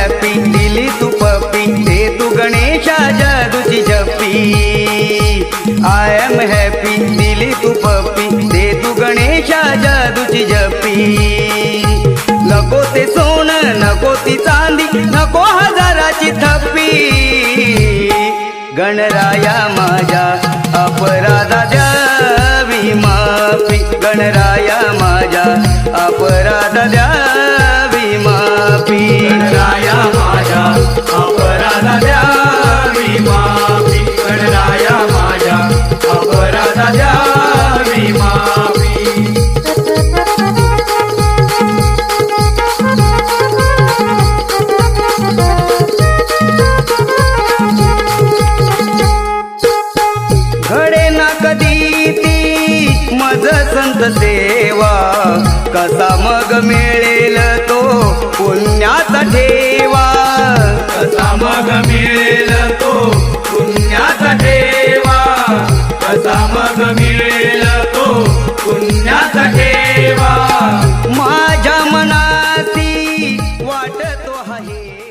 झपी दिली तू पपी ते तू गणेशा जादूची झपी आय एम हॅपी दिली तू पपी ते तू गणेशा जादूची झपी नको ते सोनं नको ती चांदी नको हजाराची थप्पी. गणराया माझ्या अपराधा द्यावी माफी. गणरा ना कधी ती मज संत सेवा. कसा मग मिळेल तो पुण्याचा ठेवा? कसा मग मिळेल तो पुण्याचा ठेवा? कसा मग मिळेल तो पुण्याचा ठेवा? माझ्या मनाती वाटतो आहे.